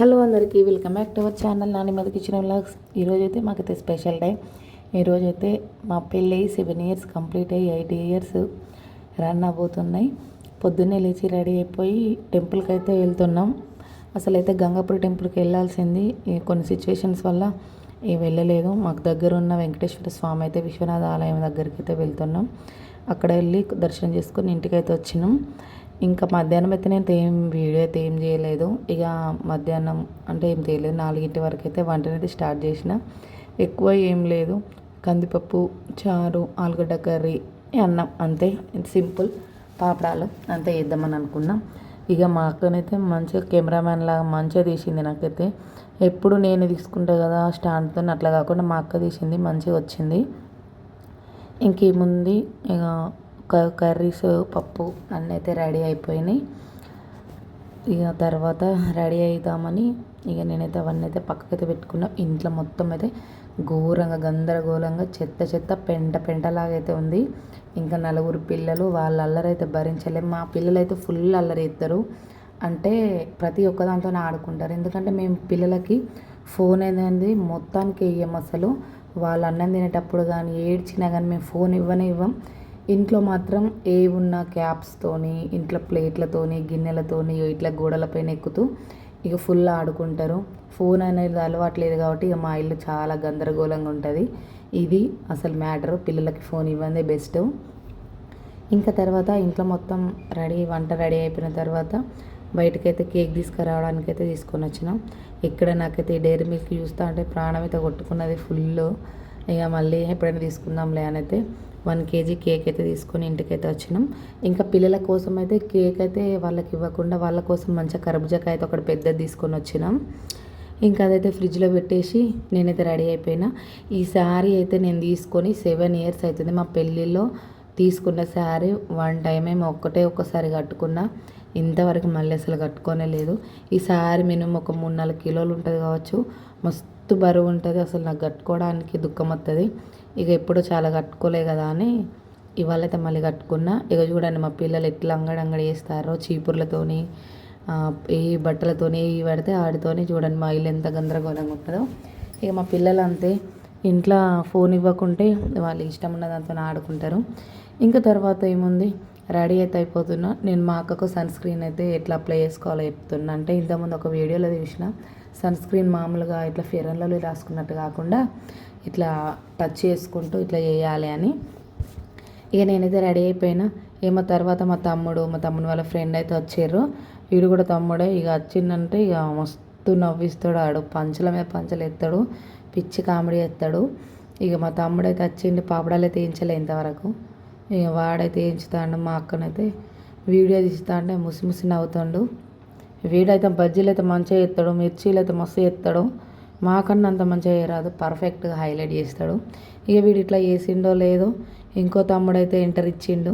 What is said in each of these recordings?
Hello అందరికీ welcome back to our channel Nani మీద kitchen vlogs. ఈరోజు అయితే మాకైతే స్పెషల్ డే. ఈరోజు అయితే మా పెళ్ళి సెవెన్ ఇయర్స్ కంప్లీట్ అయ్యి ఎయిట్ ఇయర్స్ రన్ అవ్వబోతున్నాయి. పొద్దున్నే లేచి రెడీ అయిపోయి టెంపుల్కి అయితే వెళ్తున్నాం. అసలు అయితే గంగాపూర్ టెంపుల్కి వెళ్ళాల్సింది. ఈ కొన్ని సిచ్యువేషన్స్ వల్ల ఏ వెళ్ళలేదు. మాకు దగ్గర ఉన్న వెంకటేశ్వర స్వామి అయితే విశ్వనాథ ఆలయం దగ్గరికి అయితే వెళ్తున్నాం. అక్కడ వెళ్ళి దర్శనం చేసుకొని ఇంటికైతే వచ్చినాం. ఇంకా మధ్యాహ్నం అయితే నేను ఏం వీడియో అయితే ఏం చేయలేదు. ఇక మధ్యాహ్నం అంటే ఏం చేయలేదు. నాలుగింటి వరకు అయితే వంటనైతే స్టార్ట్ చేసిన. ఎక్కువ ఏం లేదు. కందిపప్పు చారు ఆలుగడ్డ కర్రీ అన్నం అంతే. సింపుల్ పాపడాలు అంతే వేద్దామని అనుకున్నాం. ఇక మా అక్కనైతే మంచిగా కెమెరామ్యాన్ లాగా మంచిగా తీసింది నాకైతే. ఎప్పుడు నేను తీసుకుంటా కదా స్టాండ్తో అట్లా కాకుండా మా అక్క తీసింది మంచిగా వచ్చింది. ఇంకేముంది? ఇక కర్రీస్ పప్పు అన్నీ అయితే రెడీ అయిపోయినాయి. ఇక తర్వాత రెడీ అవుదామని ఇక నేనైతే అవన్నీ అయితే పక్కకైతే పెట్టుకున్నా. ఇంట్లో మొత్తం అయితే ఘోరంగా గందరగోళంగా చెత్త చెత్త పెంట పెంటలాగా అయితే ఉంది. ఇంకా నలుగురు పిల్లలు వాళ్ళ అల్లరైతే భరించలేం. మా పిల్లలు అయితే ఫుల్ అల్లరి ఎత్తారు అంటే ప్రతి ఒక్క దాంతో ఆడుకుంటారు. ఎందుకంటే మేము పిల్లలకి ఫోన్ అనేది మొత్తానికి వేయం అసలు. వాళ్ళు అన్నం తినేటప్పుడు కానీ ఏడ్చినా కానీ మేము ఫోన్ ఇవ్వనే ఇవ్వం. ఇంట్లో మాత్రం ఏ ఉన్న క్యాప్స్తోని ఇంట్లో ప్లేట్లతోని గిన్నెలతోని ఇట్లా గోడలపైన ఎక్కుతూ ఇక ఫుల్ ఆడుకుంటారు. ఫోన్ అనేది అలవాట్లేదు కాబట్టి ఇక మా ఇల్లు చాలా గందరగోళంగా ఉంటుంది. ఇది అసలు మ్యాటర్. పిల్లలకి ఫోన్ ఇవ్వందే బెస్ట్ ఇంకా తర్వాత ఇంట్లో మొత్తం రెడీ వంట రెడీ అయిపోయిన తర్వాత బయటకైతే కేక్ తీసుకురావడానికి అయితే తీసుకొని వచ్చినాం. ఇక్కడ నాకైతే డైరీ మిల్క్ చూస్తా అంటే ప్రాణం అయితే కొట్టుకున్నది ఫుల్ ఇక మళ్ళీ ఎప్పుడైనా తీసుకుందాంలే అని అయితే వన్ కేజీ కేక్ అయితే తీసుకొని ఇంటికైతే వచ్చినాం. ఇంకా పిల్లల కోసం అయితే కేక్ అయితే వాళ్ళకి ఇవ్వకుండా వాళ్ళ కోసం మంచిగా కర్బూజాకాయ అయితే ఒకటి పెద్దది తీసుకొని వచ్చినాం. ఇంకా అదైతే ఫ్రిడ్జ్లో పెట్టేసి నేనైతే రెడీ అయిపోయినా. ఈ శారీ అయితే నేను తీసుకొని సెవెన్ ఇయర్స్ అవుతుంది. మా పెళ్ళిలో తీసుకున్న శారీ వన్ టైం ఏమో ఒక్కటే ఒక్కసారి కట్టుకున్నా. ఇంతవరకు మళ్ళీ అసలు కట్టుకోనే లేదు. ఈ శారీ మినిమం ఒక మూడు నాలుగు కిలోలు ఉంటుంది కావచ్చు. మస్తు బరువు ఉంటుంది. అసలు నాకు కట్టుకోవడానికి దుఃఖం వస్తుంది ఇక ఎప్పుడు చాలా కట్టుకోలే కదా అని ఇవాళ అయితే మళ్ళీ కట్టుకున్నా. ఇక చూడండి మా పిల్లలు ఎట్లా అంగడి అంగడి వేస్తారో చీపుర్లతోని ఏ బట్టలతోని ఏ పడితే ఆడితోని చూడండి మా ఇల్లు ఎంత గందరగోళంగా ఉంటుందో. ఇక మా పిల్లలు అంతే ఇంట్లో ఫోన్ ఇవ్వకుంటే వాళ్ళు ఇష్టం ఉన్న దాంతో ఆడుకుంటారు. ఇంకా తర్వాత ఏముంది? రెడీ అయితే అయిపోతున్నా. నేను మా అక్కకు సన్ స్క్రీన్ అయితే ఎట్లా అప్లై చేసుకోవాలో చెప్తున్నా. అంటే ఇంతకుముందు ఒక వీడియోలో చూసిన సన్ స్క్రీన్ మామూలుగా ఇట్లా ఫిరన్లలో రాసుకున్నట్టు కాకుండా ఇట్లా టచ్ చేసుకుంటూ ఇట్లా చేయాలి అని. ఇక నేనైతే రెడీ అయిపోయినా. ఏమో తర్వాత మా తమ్ముడు మా తమ్ముడు వాళ్ళ ఫ్రెండ్ అయితే వచ్చారు వీడు కూడా తమ్ముడే. ఇక వచ్చిందంటే ఇక మస్తు నవ్విస్తాడు ఆడు. పంచల మీద పంచలు ఎత్తాడు. పిచ్చి కామెడీ ఎత్తాడు ఇక మా తమ్ముడు అయితే వచ్చిండి. పాపడాలు అయితే వేయించలే ఇంతవరకు. ఇక వాడైతే వేయించుతాడు మా అక్కనైతే వీడియో తీస్తా అంటే ముసి ముసి నవ్వుతాడు. వీడైతే బజ్జీలు అయితే మంచిగా ఎత్తాడు మిర్చీలు అయితే మస్తు ఎత్తాడు మాకన్నా అంత మంచిగా చేయరాదు. పర్ఫెక్ట్గా హైలైట్ చేస్తాడు. ఇక వీడు ఇట్లా చేసిండో లేదో ఇంకో తమ్ముడైతే ఎంటర్ ఇచ్చిండు.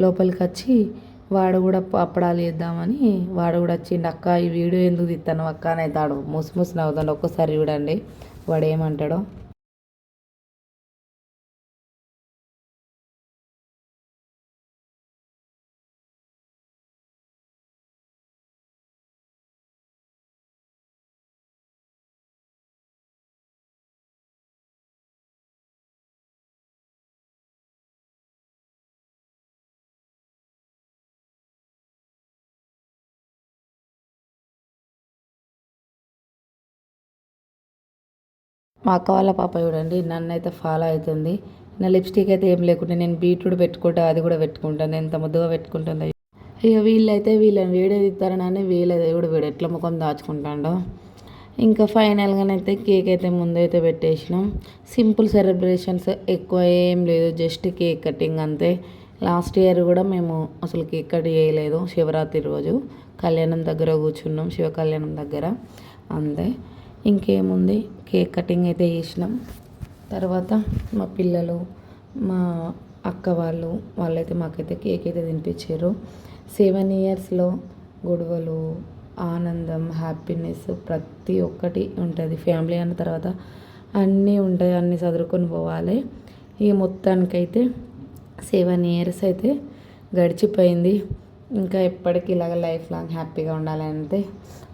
లోపలికి వచ్చి వాడు కూడా అప్పడాలు వేద్దామని వాడు కూడా వచ్చిండు. అక్క ఈ వీడియో ఎందుకు తీస్తాను అక్క అని అవుతాడు. ముసి ముసి నవ్వుతాడు. ఒక్కసారి చూడండి. వాడు ఏమంటాడో? మా అక్క వాళ్ళ పాప చూడండి నన్ను అయితే ఫాలో అవుతుంది. నా లిప్స్టిక్ అయితే ఏం లేకుండా నేను బీట్రూట్ పెట్టుకుంటా అది కూడా పెట్టుకుంటాను ఎంత ముద్దుగా పెట్టుకుంటుంది. ఇక వీళ్ళైతే వీళ్ళని వీడియో తీస్తారని వీళ్ళ దేవుడు వీడు ఎట్లా ముఖం దాచుకుంటాడో. ఇంకా ఫైనల్గానైతే కేక్ అయితే ముందైతే పెట్టేసినాం. సింపుల్ సెలబ్రేషన్స్ ఎక్కువ ఏం లేదు జస్ట్ కేక్ కటింగ్ అంతే. లాస్ట్ ఇయర్ కూడా మేము అసలు కేక్ కట్ చేయలేదు శివరాత్రి రోజు. కళ్యాణం దగ్గర కూర్చున్నాం శివ కళ్యాణం దగ్గర అంతే. ఇంకేముంది? కేక్ కటింగ్ అయితే చేసినాం. తర్వాత మా పిల్లలు మా అక్క వాళ్ళు వాళ్ళైతే మాకైతే కేక్ అయితే తినిపించారు సెవెన్ ఇయర్స్లో గొడవలు ఆనందం హ్యాపీనెస్ ప్రతి ఒక్కటి ఉంటుంది. ఫ్యామిలీ అన్న తర్వాత అన్నీ ఉంటాయి అన్నీ చదువుకొని పోవాలి. ఈ మొత్తానికైతే సెవెన్ ఇయర్స్ అయితే గడిచిపోయింది. ఇంకా ఎప్పటికీ ఇలాగ లైఫ్ లాంగ్ హ్యాపీగా ఉండాలని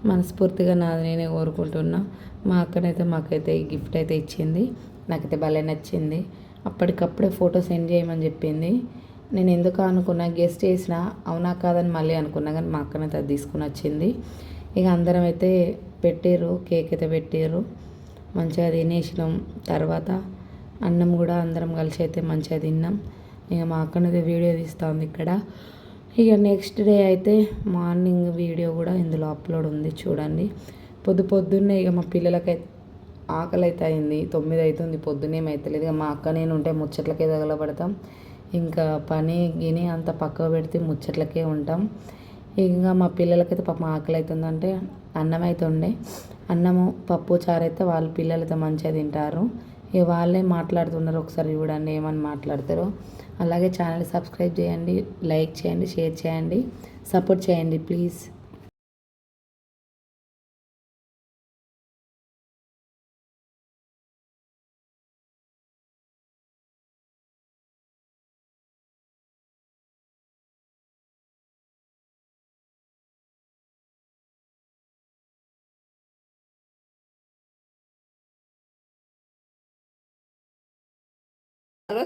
మనస్ఫూర్తిగా నాది నేనే కోరుకుంటున్నా. మా అక్కనైతే మాకైతే ఈ గిఫ్ట్ అయితే ఇచ్చింది. నాకైతే భలే నచ్చింది. అప్పటికప్పుడే ఫోటో సెండ్ చేయమని చెప్పింది. నేను ఎందుకు అనుకున్నా గెస్ట్ చేసిన అవునా కాదని మళ్ళీ అనుకున్నా కానీ మా అక్కనైతే అది తీసుకుని వచ్చింది. ఇక అందరం అయితే పెట్టారు కేక్ అయితే పెట్టారు మంచిగా తినేసినాం. తర్వాత అన్నం కూడా అందరం కలిసి అయితే మంచిగా తిన్నాం. ఇక మా అక్కనైతే వీడియో తీస్తూ ఉంది ఇక్కడ. ఇక నెక్స్ట్ డే అయితే మార్నింగ్ వీడియో కూడా ఇందులో అప్లోడ్ ఉంది చూడండి. పొద్దు పొద్దున్నే ఇక మా పిల్లలకైతే ఆకలి అయితే అయింది. తొమ్మిది అవుతుంది పొద్దున్నేం అవుతలేదు ఇక మా అక్క నేను ఉంటే ముచ్చట్లకే తగలబడతాం. ఇంకా పని గిని అంత పక్కకు పెడితే ముచ్చట్లకే ఉంటాం. ఇంకా మా పిల్లలకైతే పాపం ఆకలి అవుతుందంటే అన్నం అయితే ఉండే అన్నము పప్పు చారు అయితే వాళ్ళ పిల్లలైతే మంచిగా తింటారు. ఇక వాళ్ళే మాట్లాడుతున్నారు ఒకసారి చూడండి ఏమని మాట్లాడతారో. అలాగే ఛానల్ సబ్స్క్రైబ్ చేయండి లైక్ చేయండి షేర్ చేయండి సపోర్ట్ చేయండి ప్లీజ్. అయినా